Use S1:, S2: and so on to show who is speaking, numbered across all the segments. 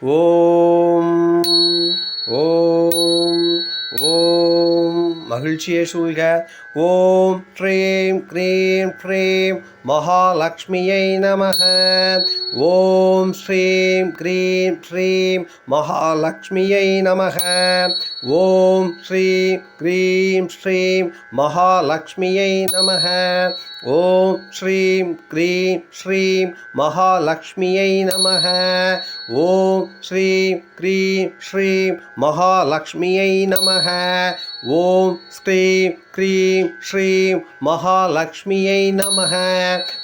S1: ஓம் ஓம் ஓம். மகிழ்ச்சியை சூழ்க. ஓம் ட்ரீம் க்ரீம் ட்ரீம் மகாலட்சுமியை நம ஓம் ஸ்ரீம் க்ரீம் ஸ்ரீம் மகாலட்சுமியை நம ஓம் ஸ்ரீம் க்ரீம் ஸ்ரீம் மகாலட்சுமியை நம ஓம் ஸ்ரீம் க்ரீம் ஸ்ரீம் மகாலட்சுமியை நம ஓம் ஸ்ரீம் க்ரீம் ஸ்ரீம் மகாலட்சுமியை நம ஓம் ஸ்ரீம் க்ரீம் ஸ்ரீம் மகாலட்சுமியை நம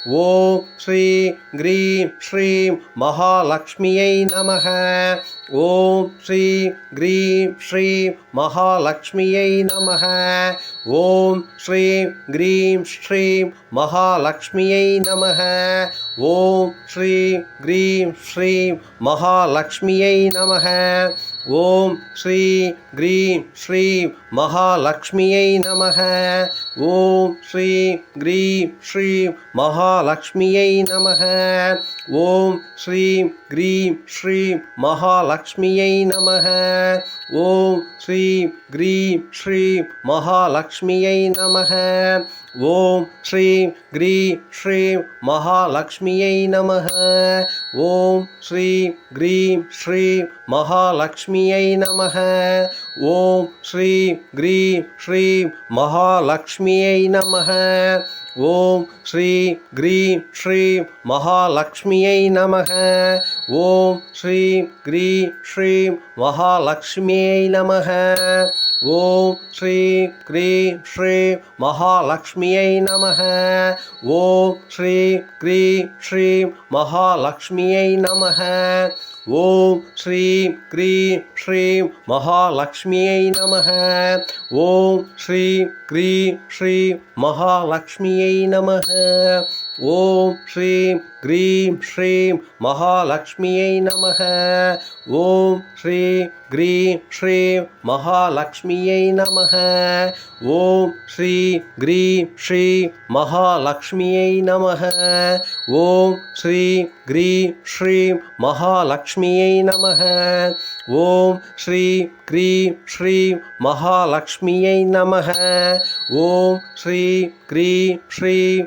S1: ஓம் ஸ்ரீ கிரீம் ஸ்ரீம் மகாலட்சுமியை நமக. ஓம் ஸ்ரீ க்ரீம் ஸ்ரீம் மகாலட்சுமியை நமக ஓம் ஸ்ரீ க்ரீம் ஸ்ரீம் மகாலட்சுமியை நமக ஓம் ஸ்ரீ க்ரீம் ஸ்ரீம் மகாலட்சுமியை நமக ஓம் ஸ்ரீ க்ரீம் ஸ்ரீம் மகாலட்சுமியை நமக ஓம் ஸ்ரீ க்ரீம் ஸ்ரீம் மகாலட்சுமியை நமக ஓம் ஸ்ரீ க்ரீம் ஸ்ரீம் மகாலட்சுமியை நமக ஓம் ஸ்ரீ க்ரீம் ஸ்ரீம் மகாலட்சுமியை நமக ஓம் ஸ்ரீ க்ரீம் ஸ்ரீம் மகாலட்சுமியை நமக. ஓம் ஸ்ரீ க்ரீம் ஸ்ரீம் மகாலட்சுமியை நமக. ஓம் ஸ்ரீ க்ரீம் ஸ்ரீம் மகாலட்சுமியை நமக. ஓம் ஸ்ரீ க்ரீம் ஸ்ரீம் மகாலட்சுமியை நமக. ஓம் ஸ்ரீ க்ரீம் ஸ்ரீம் மகாலட்சுமியை நமக. ஓம் ஸ்ரீ க்ரீம் ஸ்ரீம் மகாலட்சுமியை நமக ஓம் ஸ்ரீ க்ரீம் ஸ்ரீம் மகாலட்சுமியை நமக ஓம் ஸ்ரீம் க்ரீம் ஸ்ரீம் மகாலட்சுமியை நமக ஓம் ஸ்ரீம் க்ரீம் ஸ்ரீம் மகாலட்சுமியை நமக ஓம் ஸ்ரீம் க்ரீம் ஸ்ரீம் மகாலட்சுமியை நமக ஓம் ஸ்ரீ க்ரீம் ஸ்ரீம் மகாலட்சுமியை நமக ஓம் ஸ்ரீ க்ரீம் ஸ்ரீம் மகாலட்சுமியை நமக ஓம் ஸ்ரீ க்ரீம் ஸ்ரீம் மகாலட்சுமியை நமக ஓம் ஸ்ரீ க்ரீம் ஸ்ரீம் மகாலட்சுமியை நமக ஓம் ஸ்ரீ க்ரீம் ஸ்ரீம்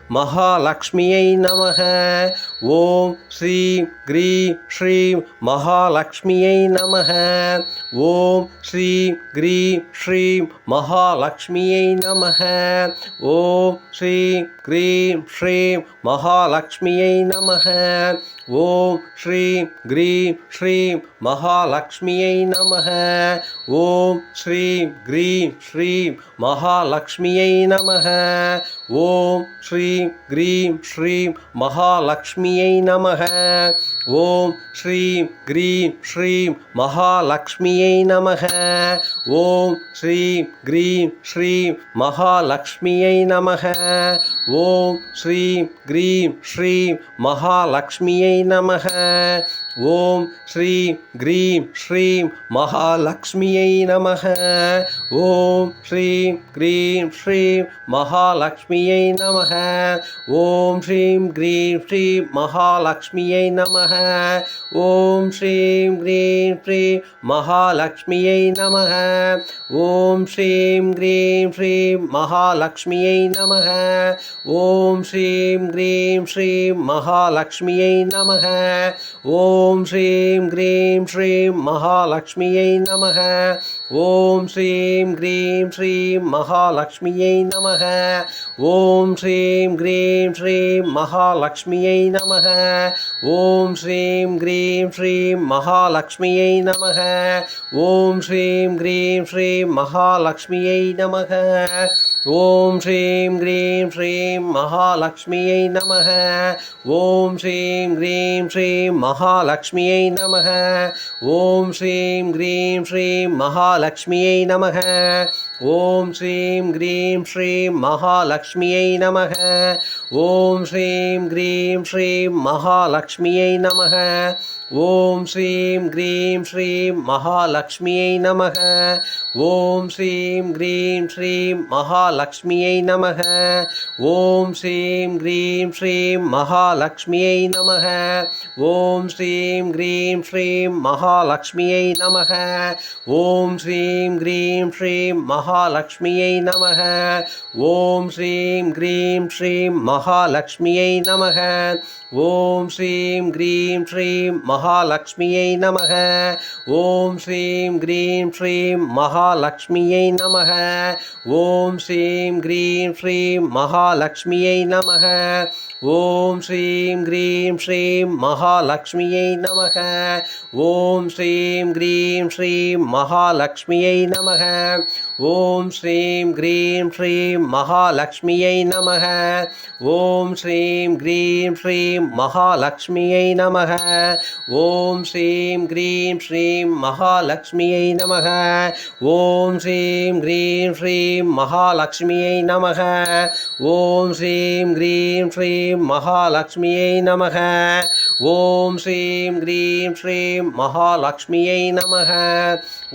S1: مہالکش نم گی مہالکش نم شی گری مہالکش نم کی مہالکش نم گری مہالکش نم گری مہالکش نم شی ری مہالکشمائی نم ஓம் ஸ்ரீ க்ரீம் ஸ்ரீம் மகாலட்சுமியை நமக ஓம் ஸ்ரீ க்ரீம் ஸ்ரீம் மகாலட்சுமியை நமக ஓம் ஸ்ரீ க்ரீம் ஸ்ரீம் மகாலட்சுமியை நமக ஓம் ஸ்ரீ க்ரீம் ஸ்ரீம் மகாலட்சுமியை நமக ஓம் ஸ்ரீ க்ரீம் ஸ்ரீம் மகாலட்சுமியை நமக ஓம் ஸ்ரீம் க்ரீம் ஸ்ரீம் மகாலட்சுமியை நமக நமக ஓம் ஸ்ரீம் க்ரீம் ஸ்ரீம் மகாலட்சுமியை நமக ஓம் ஸ்ரீம் க்ரீம் ஸ்ரீம் மகாலட்சுமியை நமக ஓம் ஸ்ரீம் க்ரீம் ஸ்ரீம் மகாலட்சுமியை நமக ஓம் ஸ்ரீம் க்ரீம் ஸ்ரீம் மகாலட்சுமியை நமக ஓம் ஸ்ரீம் க்ரீம் ஸ்ரீம் மகாலட்சுமியை நமக ஓம் ஸ்ரீம் க்ரீம் ஸ்ரீம் மகாலட்சுமியை நமக ஓம் ஸ்ரீம் க்ரீம் ஸ்ரீம் மகாலட்சுமியை நமக ஓம் ஸ்ரீம் க்ரீம் ஸ்ரீம் மகாலட்சுமியை நமக ஓம் ஸ்ரீம் க்ரீம் ஸ்ரீம் மகாலட்சுமியை நமக ஓம் ஸ்ரீம் க்ரீம் ஸ்ரீம் மகாலட்சுமியை நமக ஓம் ஸ்ரீம் க்ரீம் ஸ்ரீம் மகாலட்சுமியை நமக ஓம் ஸ்ரீம் க்ரீம் ஸ்ரீம் மகாலட்சுமியை நமக ஓம் ஸ்ரீம் க்ரீம் ஸ்ரீம் மகாலட்சுமியை நமக ஓம் ஸ்ரீம் க்ரீம் ஸ்ரீம் மகாலட்சுமியை நமக. ஓம் ஸ்ரீம் க்ரீம் ஸ்ரீம் மகாலட்சுமியை நமக. ஓம் ஸ்ரீம் க்ரீம் ஸ்ரீம் மகாலட்சுமியை நமக. ஓம் ஸ்ரீம் க்ரீம் ஸ்ரீம் மகாலட்சுமியை நமக. ஓம் ஸ்ரீம் க்ரீம் ஸ்ரீம் மகாலட்சுமியை நமக. ஓம் ஸ்ரீம் க்ரீம் ஸ்ரீம் மகாலட்சுமியை நமக. ஓம் ஸ்ரீம் க்ரீம் ஸ்ரீம் மகாலட்சுமியை நமக. ஓம் ஸ்ரீம் க்ரீம் ஸ்ரீம் மகாலட்சுமியை நமக. ஓம் ஸ்ரீம் க்ரீம் ஸ்ரீம் மகாலட்சுமியை நமக. ஓம் ஸ்ரீம் க்ரீம் ஸ்ரீம் மகாலட்சுமியை நமக. ஓம் ஸ்ரீம் க்ரீம் ஸ்ரீம் மகாலட்சுமியை நமக. ஓம் ஸ்ரீம் க்ரீம் ஸ்ரீம் மகாலட்சுமியை நமக. ஓம் ஸ்ரீம் க்ரீம் ஸ்ரீம் மகாலட்சுமியை நமக. ஓம் ஸ்ரீம் க்ரீம் ஸ்ரீம் மகாலட்சுமியை நமக. ஓம் ஸ்ரீம் க்ரீம் ஸ்ரீம் மகாலட்சுமியை நமக. ஓம் ஸ்ரீம் க்ரீம் ஸ்ரீம் மகாலட்சுமியை நமக. ஓம் ஸ்ரீம் க்ரீம் ஸ்ரீம் மகாலட்சுமியை நமக.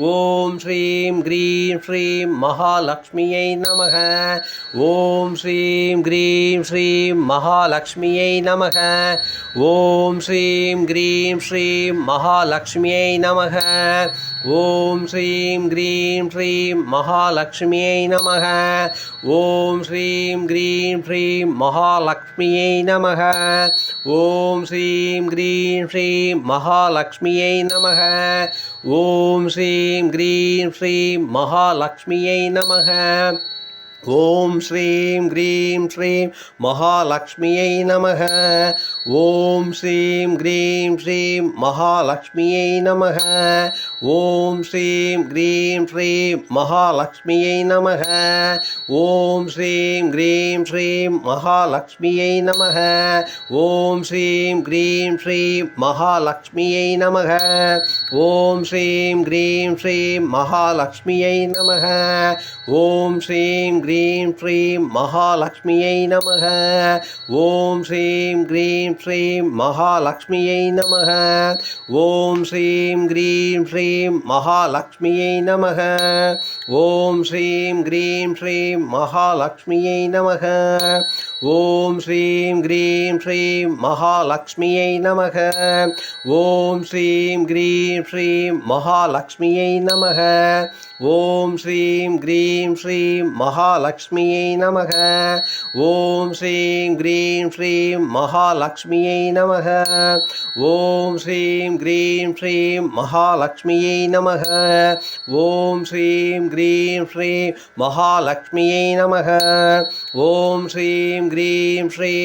S1: ஓம் ஸ்ரீம் க்ரீம் ஸ்ரீம் மகாலட்சுமியை நமக ஓம் ஸ்ரீம் க்ரீம் ஸ்ரீம் மகாலட்சுமியை நமக ஓம் ஸ்ரீம் க்ரீம் ஸ்ரீம் மகாலட்சுமியை நமக ஓம் ஸ்ரீம் க்ரீம் ஸ்ரீம் மகாலட்சுமியை நமக ஓம் ஸ்ரீம் க்ரீம் ஸ்ரீம் மகாலட்சுமியை நமக ஓம் ஸ்ரீம் க்ரீம் ஸ்ரீம் மகாலட்சுமியை நமக ஓம் ஸ்ரீம் க்ரீம் ஸ்ரீம் மகாலட்சுமியை நமக. ஓம் ஸ்ரீம் க்ரீம் ஸ்ரீம் மகாலட்சுமியை நமக ஓம் ஸ்ரீம் க்ரீம் ஸ்ரீம் மகாலட்சுமியை நமக ஓம் ஸ்ரீம் க்ரீம் ஸ்ரீம் மகாலட்சுமியை நமக ஓம் ஸ்ரீம் க்ரீம் ஸ்ரீம் மகாலட்சுமியை நமக ஓம் ஸ்ரீம் க்ரீம் ஸ்ரீம் மகாலட்சுமியை நமக ஓம் ஸ்ரீம் க்ரீம் ஸ்ரீம் மகாலட்சுமியை நமக ஓம் ஸ்ரீம் க்ரீம் ஸ்ரீம் மகாலட்சுமியை நமக. ஓம் ஸ்ரீம் க்ரீம் ஸ்ரீம் மகாலட்சுமியை நமக. ஓம் ஸ்ரீம் க்ரீம் ஸ்ரீம் மகாலட்சுமியை நமக. ஓம் ஸ்ரீம் க்ரீம் ஸ்ரீம் மகாலட்சுமியை நமக. ஓம் ஸ்ரீம் க்ரீம் ஸ்ரீம் மகாலட்சுமியை நமக. ஓம் ஸ்ரீம் க்ரீம் ஸ்ரீம் மகாலட்சுமியை நமக. ஓம் ஸ்ரீம் க்ரீம் ஸ்ரீம் மகாலட்சுமியை நமக. ஓம் ஸ்ரீம் க்ரீம் ஸ்ரீம் மகாலட்சுமியை நமக. ஓம் ஸ்ரீம் க்ரீம் ஸ்ரீம் மகாலட்சுமியை நமக. ஓம் ஸ்ரீம் க்ரீம் ஸ்ரீம் மகாலட்சுமியை நமக. ஓம் ஸ்ரீம்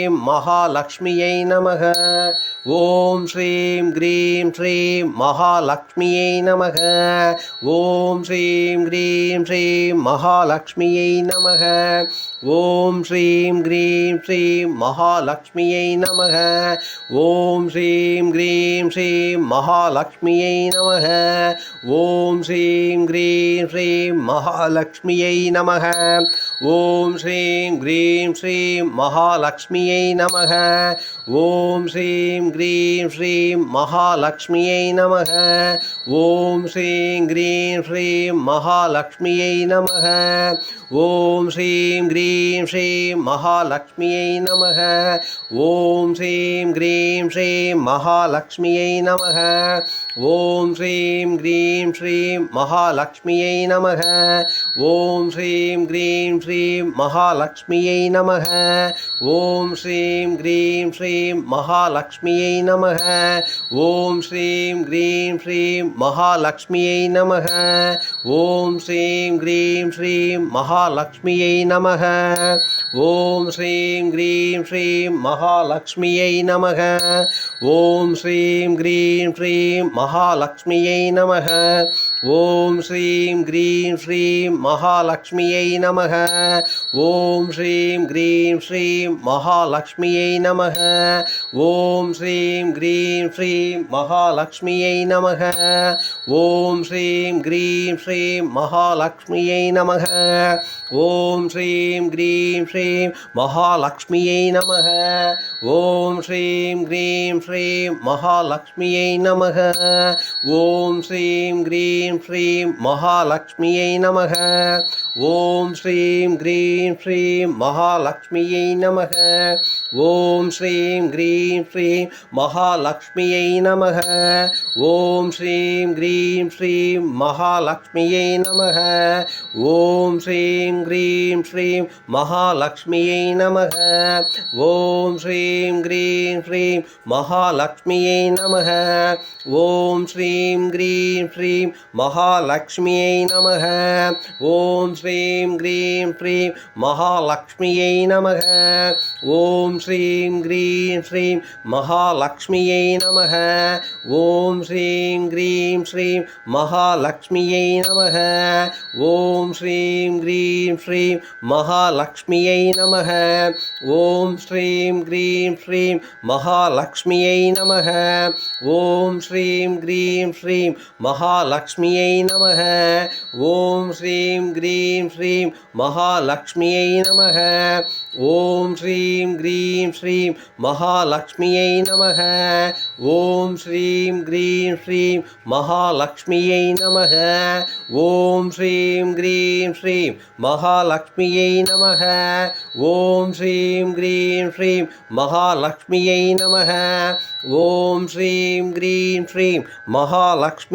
S1: مہالکشم نم شی گی مہالکشی نما مہالکش نم شی گرین شری مہالکش نم شی گرین شیم مہالکش نم ஓம் ஸ்ரீம் க்ரீம் ஸ்ரீம் மகாலட்சுமியை நமக ஓம் ஸ்ரீம் க்ரீம் ஸ்ரீம் மகாலட்சுமியை நமக ஓம் ஸ்ரீம் க்ரீம் ஸ்ரீம் மகாலட்சுமியை நமக ஓம் ஸ்ரீம் க்ரீம் ஸ்ரீம் மகாலட்சுமியை நமக ஓம் ஸ்ரீம் க்ரீம் ஸ்ரீம் மகாலட்சுமியை நமக ஓம் ஸ்ரீம் க்ரீம் ஸ்ரீம் மகாலட்சுமியை நமக ஓம் ஸ்ரீம் க்ரீம் ஸ்ரீம் மகாலட்சுமியை நமக. ஓம் ஸ்ரீம் க்ரீம் ஸ்ரீம் மகாலட்சுமியை நமக. ஓம் ஸ்ரீம் க்ரீம் ஸ்ரீம் மகாலட்சுமியை நமக. ஓம் ஸ்ரீம் க்ரீம் ஸ்ரீம் மகாலட்சுமியை நமக. ஓம் ஸ்ரீம் க்ரீம் ஸ்ரீம் மகாலட்சுமியை நமக. ஓம் ஸ்ரீம் க்ரீம் ஸ்ரீம் மகாலட்சுமியை நமக. ஓம் ஸ்ரீம் க்ரீம் ஸ்ரீம் மகாலட்சுமியை நமக ஓம் ஸ்ரீம் க்ரீம் ஸ்ரீம் மகாலட்சுமியை நமக ஓம் ஸ்ரீம் க்ரீம் ஸ்ரீம் மகாலட்சுமியை நமக ஓம் ஸ்ரீம் க்ரீம் ஸ்ரீம் மகாலட்சுமியை நமக ஓம் ஸ்ரீம் க்ரீம் ஸ்ரீம் மகாலட்சுமியை நமக ஓம் ஸ்ரீம் க்ரீம் ஸ்ரீம் மகாலட்சுமியை நமக ஓம் ஸ்ரீம் க்ரீம் ஸ்ரீம் மகாலட்சுமியை நமக ஓம் ஸ்ரீம் க்ரீம் ஸ்ரீம் மகாலட்சுமியை நமக ஓம் ஸ்ரீம் க்ரீம் ஸ்ரீம் மகாலட்சுமியை நமக ஓம் ஸ்ரீம் க்ரீம் ஸ்ரீம் மகாலட்சுமியை நமக ஓம் ஸ்ரீம் க்ரீம் ஸ்ரீம் மகாலட்சுமியை நமக ஓம் ஸ்ரீம் க்ரீம் ஸ்ரீம் மகாலட்சுமியை நமக ஓம் ஸ்ரீம் க்ரீம் ஸ்ரீம் மகாலட்சுமியை நமக ஓம் ஸ்ரீம் க்ரீம் ஸ்ரீம் மகாலட்சுமியை நமக. ஓம் ஸ்ரீம் க்ரீம் ஸ்ரீம் மகாலட்சுமியை நமக. ஓம் ஸ்ரீம் க்ரீம் ஸ்ரீம் மகாலட்சுமியை நமக. ஓம் ஸ்ரீம் க்ரீம் ஸ்ரீம் மகாலட்சுமியை நமக. ஓம் ஸ்ரீம் க்ரீம் ஸ்ரீம் மகாலட்சுமியை நமக. ஓம் ஸ்ரீம் க்ரீம் ஸ்ரீம் மகாலட்சுமியை நமக. ஓம் ஸ்ரீ ஸ்ரீம் க்ரீம் ஸ்ரீம் மகாலட்சுமியை நமக ஓம் ஸ்ரீம் க்ரீம் ஸ்ரீம் மகாலட்சுமியை நமக ஓம் ஸ்ரீம் க்ரீம் ஸ்ரீம் மகாலட்சுமியை நமக ஓம் ஸ்ரீம் க்ரீம் ஸ்ரீம் மகாலட்சுமியை நமக ஓம் ஸ்ரீம் க்ரீம் ஸ்ரீம் மகாலட்சுமியை நமக ஓம் ஸ்ரீம் க்ரீம் ஸ்ரீம் மகாலட்சுமியை நமக ஓம் ஸ்ரீம் க்ரீம் مہالکش نمالکش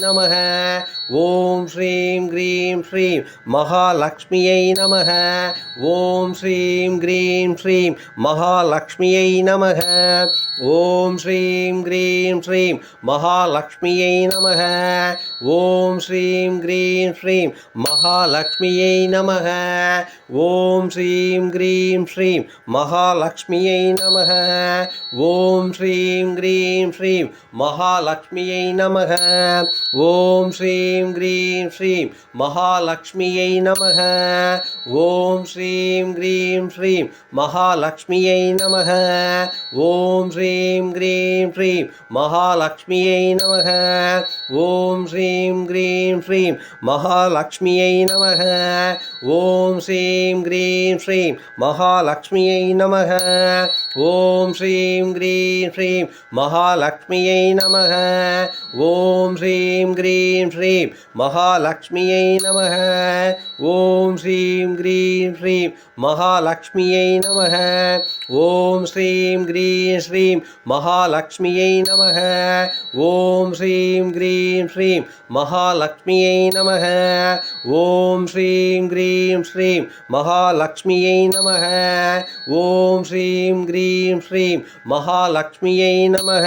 S1: نمالکشی گرین مہالکش نمالکشی نم شی گرین مہالکش نما மகாலட்சுமியை நமக ஓம் ஸ்ரீம் க்ரீம் ஸ்ரீம் மகாலட்சுமியை நமக ஓம் ஸ்ரீம் க்ரீம் ஸ்ரீம் மகாலட்சுமியை நமக ஓம் ஸ்ரீம் க்ரீம் ஸ்ரீம் மகாலட்சுமியை நமக. ஓம் ஸ்ரீம் க்ரீம் ஸ்ரீம் மகாலட்சுமியை நமக. ஓம் ஸ்ரீம் க்ரீம் ஸ்ரீம் மகாலட்சுமியை நமக. ஓம் ஸ்ரீம் க்ரீம் ஸ்ரீம் மகாலட்சுமியை நமக. ஓம் ஸ்ரீம் க்ரீம் ஸ்ரீம் மகாலட்சுமியை நமக. ஓம் ஸ்ரீம் க்ரீம் ஸ்ரீம் மகாலட்சுமியை நமக. ஓம் ஸ்ரீம் க்ரீம் ஸ்ரீம் மகாலட்சுமியை நமக. ஓம் ஸ்ரீம் க்ரீம் ஸ்ரீம் மகாலட்சுமியை நமக. ஓம் ஸ்ரீம் க்ரீம் ஸ்ரீம் மகாலட்சுமியை நமக. ஓம் ஸ்ரீம் க்ரீம் ஸ்ரீம் மகாலட்சுமியை நமக.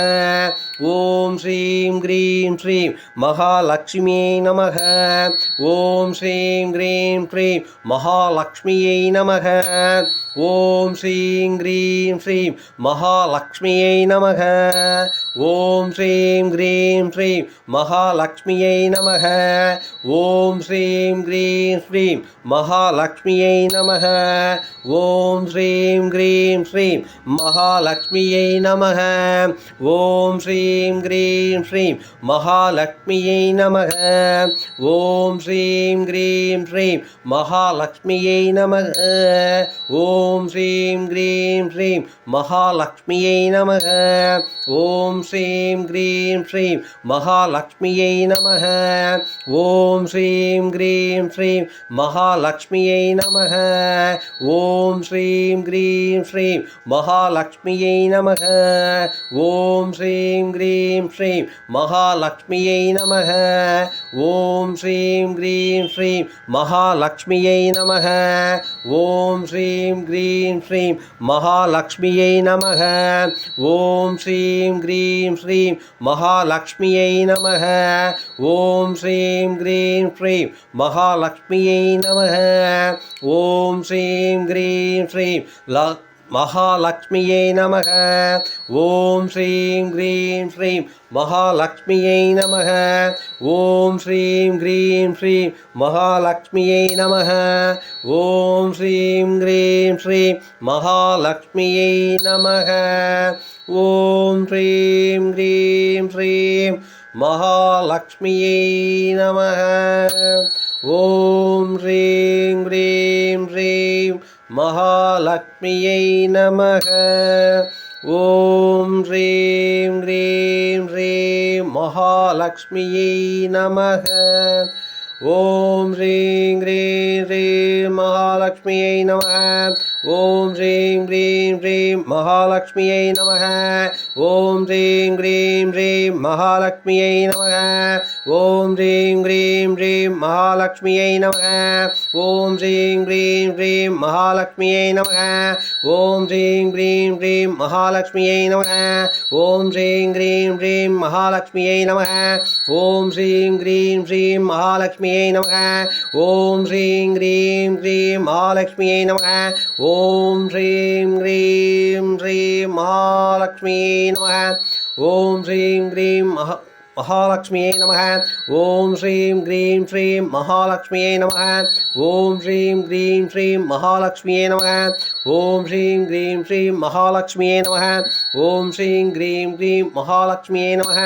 S1: ஓம் ஸ்ரீம் க்ரீம் ஸ்ரீம் மகாலட்சுமியை நமக. ஓம் ஸ்ரீம் க்ரீம் ஸ்ரீம் மகாலட்சுமியை நமக. நமக ஓம் ஸ்ரீம் க்ரீம் ஸ்ரீம் மகாலட்சுமியை நமக. ஓம் ஸ்ரீம் க்ரீம் ஸ்ரீம் மகாலட்சுமியை நமக. ஓம் ஸ்ரீம் க்ரீம் ஸ்ரீம் மகாலட்சுமியை நமக. ஓம் ஸ்ரீம் க்ரீம் ஸ்ரீம் மகாலட்சுமியை நமக. ஓம் ஸ்ரீம் க்ரீம் ஸ்ரீம் மகாலட்சுமியை நமக. ஓம் ஸ்ரீம் க்ரீம் ஸ்ரீம் மகாலட்சுமியை நமக. ஓம் ஸ்ரீம் க்ரீம் ஸ்ரீம் மகாலட்சுமியை நமக ஓம் ஸ்ரீம் க்ரீம் ஸ்ரீம் மகாலட்சுமியை நமக ஓம் ஸ்ரீம் க்ரீம் ஸ்ரீம் மகாலட்சுமியை நமக ஓம் ஸ்ரீம் க்ரீம் ஸ்ரீம் மகாலட்சுமியை நமக ஓம் ஸ்ரீம் க்ரீம் ஸ்ரீம் மகாலட்சுமியை நமக ஓம் ஸ்ரீம் க்ரீம் ஸ்ரீம் மகாலட்சுமியை நமக ஓம் ஸ்ரீம் مہالکش نم شی گرین شری مہالکش نم شی گرین مہالکشی نم شی گری மகாலட்சுமியை நமக. ஓம் ஸ்ரீம் க்ரீம் ஸ்ரீம் மகாலட்சுமியை நமக. ஓம் ஸ்ரீம் க்ரீம் ஸ்ரீம் மகாலட்சுமியை நமக. ஓம் ஸ்ரீம் க்ரீம் ஸ்ரீம் மகாலட்சுமியை நமக. ஓம் ஸ்ரீம் க்ரீம் ஸ்ரீம் மகாலட்சுமியை நமக. ஓம் ஸ்ரீம் க்ரீம் ஸ்ரீம் மகாலக்ஷ்மியை நமக. ஓம் ரீம் ரீம் ரீம். மகாலக்ஷ்மியை நமக. ஓம் ஸ்ரீம் க்ரீம் ஸ்ரீம் மகாலட்சுமியை நம ஓம் ஸ்ரீம் க்ரீம் ஸ்ரீம் மகாலட்சுமியை நம ஓம் ஸ்ரீம் க்ரீம் ஸ்ரீம் மகாலட்சுமியை நம ஓம் ஸ்ரீம் க்ரீம் ஸ்ரீம் மகாலட்சுமியை நமக ஓம் ஸ்ரீம் க்ரீம் ஸ்ரீம் மகாலட்சுமியை நமக ஓம் ஸ்ரீம் க்ரீம் ஸ்ரீம் மகாலட்சுமியை நமக ஓம் ஸ்ரீம் க்ரீம் ஸ்ரீம் மகாலட்சுமியை நமக ஓம் ஸ்ரீம் க்ரீம் ஸ்ரீம் மகாலட்சுமியை நமக ஓம் ஸ்ரீம் க்ரீம் ஸ்ரீம் மகாலட்சுமியை நமக ஓம் ஸ்ரீம் க்ரீம் ஸ்ரீம் மகாலட்சுமியை நமக ஓம் ஸ்ரீம் க்ரீம் மகா மகாலட்சுமியை நமக. ஓம் ஸ்ரீம் க்ரீம் ஸ்ரீம் மகாலட்சுமியை நமக. ஓம் ஸ்ரீம் க்ரீம் ஸ்ரீம் மகாலட்சுமியை நமக. ஓம் ஸ்ரீம் க்ரீம் ஸ்ரீம் மகாலட்சுமியை நமக. ஓம் ஸ்ரீம் க்ரீம் க்ரீம் மகாலட்சுமியை நமக.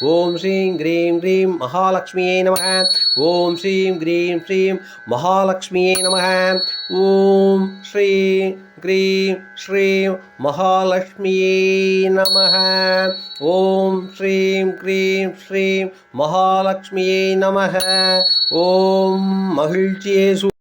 S1: ஓம் ஸ்ரீம் க்ரீம் க்ரீம் மகாலட்சுமியை நமக. ஓம் ஸ்ரீம் க்ரீம் ஸ்ரீம் மகாலட்சுமியை நமக. ஓம் ஸ்ரீ க்ரீம் ஸ்ரீம் மகாலட்சுமியை நமக ஓம் ஸ்ரீம் க்ரீம் ஸ்ரீம் மகாலட்சுமியை நமக ஓம் மகிழ்ச்சியே சு